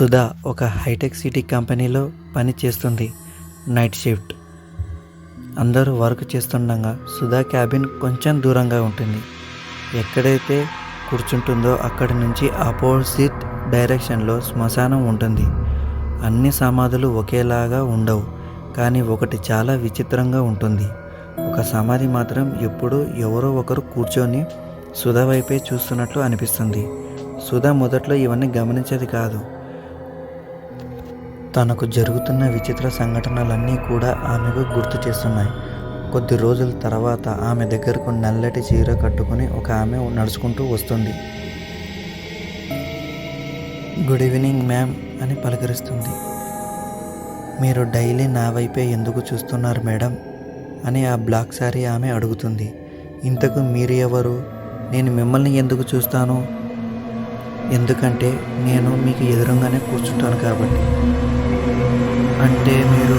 సుధా ఒక hitech city కంపెనీలో పని చేస్తుంది నైట్ షిఫ్ట్. అందరూ వర్క్ చేస్తుండగా సుధా క్యాబిన్ కొంచెం దూరంగా ఉంటుంది. ఎక్కడైతే కూర్చుంటుందో అక్కడి నుంచి ఆపోజిట్ డైరెక్షన్లో శ్మశానం ఉంటుంది. అన్ని సమాధులు ఒకేలాగా ఉండవు కానీ ఒకటి చాలా విచిత్రంగా ఉంటుంది. ఒక సమాధి మాత్రం ఎప్పుడూ ఎవరో ఒకరు కూర్చొని సుధా వైపే చూస్తున్నట్లు అనిపిస్తుంది. సుధా మొదట్లో ఇవన్నీ గమనించేది కాదు. తనకు జరుగుతున్న విచిత్ర సంఘటనలన్నీ కూడా ఆమెకు గుర్తు చేస్తున్నాయి. కొద్ది రోజుల తర్వాత ఆమె దగ్గరకు నల్లటి చీర కట్టుకుని ఒక ఆమె నడుచుకుంటూ వస్తుంది. గుడ్ ఈవినింగ్ మ్యామ్ అని పలకరిస్తుంది. మీరు డైలీ నా వైపే ఎందుకు చూస్తున్నారు మేడం? అని ఆ బ్లాక్ సారీ ఆమె అడుగుతుంది. ఇంతకు మీరు ఎవరు? నేను మిమ్మల్ని ఎందుకు చూస్తాను? ఎందుకంటే నేను మీకు ఎదురుగానే కూర్చుంటాను కాబట్టి. అంటే మీరు